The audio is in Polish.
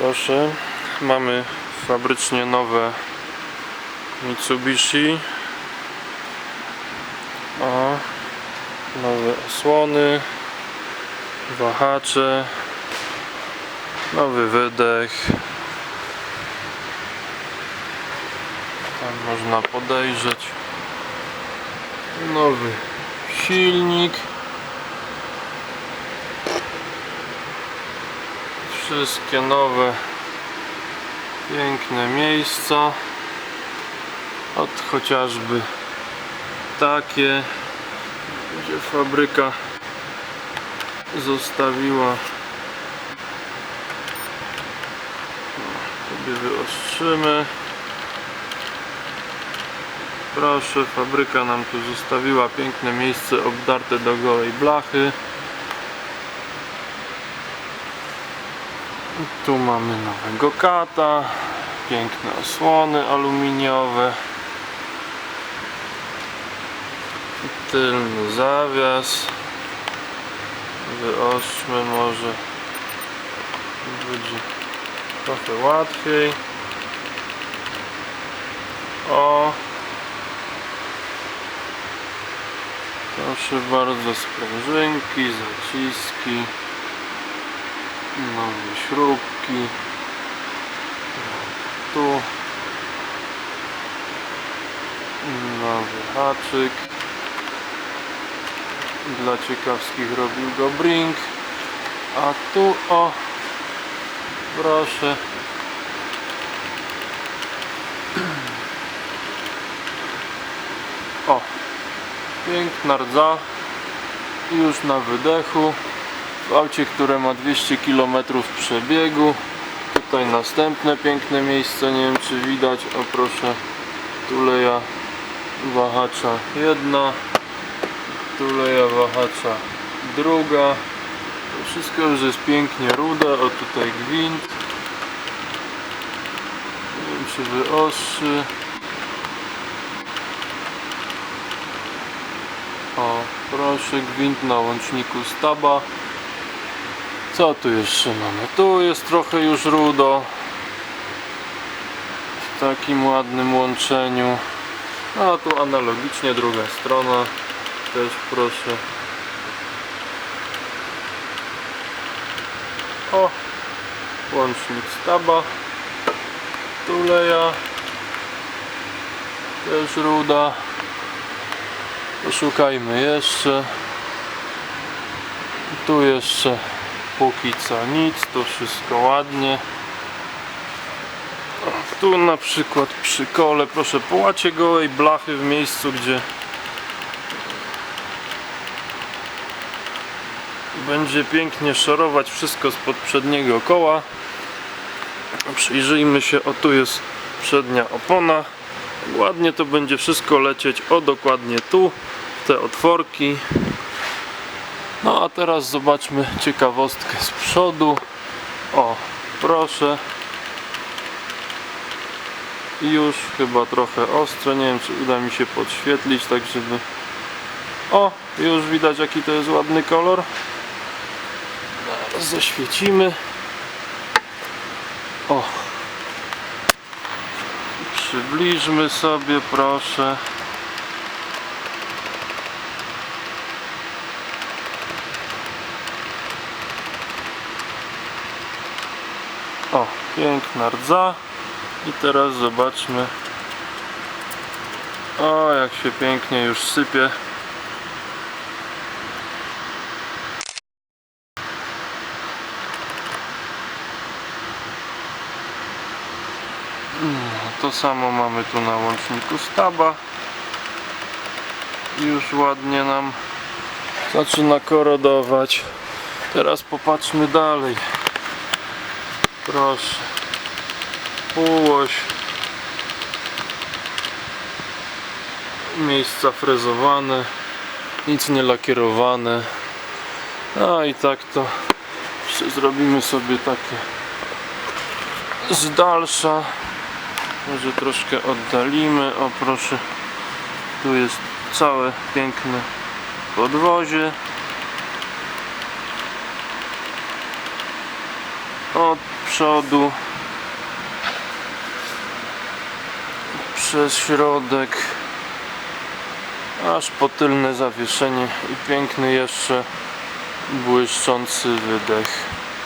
Proszę, mamy fabrycznie nowe Mitsubishi. O, nowe osłony, wahacze, nowy wydech. Tam można podejrzeć. Nowy silnik. Wszystkie nowe, piękne miejsca. Od chociażby takie, gdzie fabryka zostawiła. Sobie wyostrzymy. Proszę, fabryka nam tu zostawiła piękne miejsce obdarte do gołej blachy. Tu mamy nowego kata, piękne osłony aluminiowe, tylny zawias, wyoszczmy może, będzie trochę łatwiej. O, proszę bardzo, sprężynki, zaciski nowe śrubki. Tu. Nowy haczyk. Dla ciekawskich robił go Brink a tu o proszę. O piękna rdza. Już na wydechu w aucie, które ma 200 km przebiegu. Tutaj następne piękne miejsce, nie wiem czy widać, o proszę, tuleja wahacza jedna, tuleja wahacza druga. To wszystko już jest pięknie rude, o tutaj gwint. Nie wiem czy wyostrzy. O, proszę, gwint na łączniku staba. Co tu jeszcze mamy? Tu jest trochę już rudo. W takim ładnym łączeniu. A tu analogicznie druga strona. Też proszę. O! Łącznik staba. Tuleja. Też ruda. Poszukajmy jeszcze. Tu jeszcze póki co nic, to wszystko ładnie. Tu na przykład przy kole, proszę połacie gołej blachy w miejscu, gdzie będzie pięknie szorować wszystko z przedniego koła. Przyjrzyjmy się, o tu jest przednia opona. Ładnie to będzie wszystko lecieć, o dokładnie tu, te otworki. No a teraz zobaczmy ciekawostkę z przodu. O, proszę. Już chyba trochę ostre, nie wiem czy uda mi się podświetlić, tak żeby... O, już widać jaki to jest ładny kolor. Zaświecimy. O. Przybliżmy sobie, proszę. O, piękna rdza. I teraz zobaczmy. O, jak się pięknie już sypie. No, to samo mamy tu na łączniku staba. Już ładnie nam zaczyna korodować. Teraz popatrzmy dalej. Proszę. Półoś. Miejsca frezowane. Nic nie lakierowane. A i tak to zrobimy sobie takie z dalsza. Może troszkę oddalimy. O proszę. Tu jest całe piękne podwozie. Od przodu przez środek aż po tylne zawieszenie i piękny jeszcze błyszczący wydech